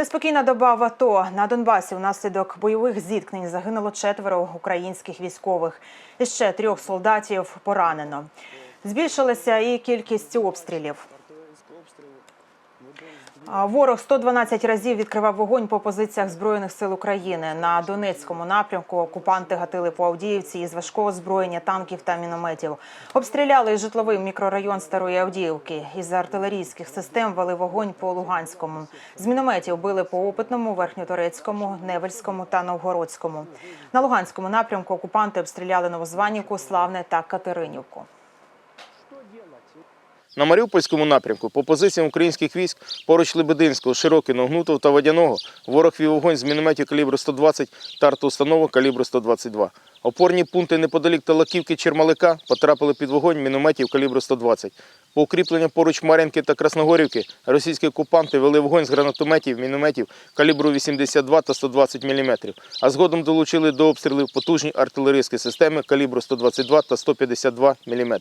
Неспокійна доба в АТО. На Донбасі внаслідок бойових зіткнень загинуло четверо українських військових. І ще трьох солдатів поранено. Збільшилася і кількість обстрілів. Ворог 112 разів відкривав вогонь по позиціях Збройних сил України. На Донецькому напрямку окупанти гатили по Авдіївці із важкого озброєння танків та мінометів. Обстріляли житловий мікрорайон Старої Авдіївки. Із артилерійських систем вели вогонь по Луганському. З мінометів били по Опитному, Верхньоторецькому, Невельському та Новгородському. На Луганському напрямку окупанти обстріляли Новозванівку, Славне та Катеринівку. На Маріупольському напрямку по позиціям українських військ поруч Лебединського, Широкиного, Гнутого та Водяного ворог вів вогонь з мінометів калібру 120 та артустановок калібру 122. Опорні пункти неподалік Талаківки Чермалика потрапили під вогонь мінометів калібру 120. По укріпленням поруч Мар'їнки та Красногорівки російські окупанти вели вогонь з гранатометів, мінометів калібру 82 та 120 мм, а згодом долучили до обстрілів потужні артилерійські системи калібру 122 та 152 мм.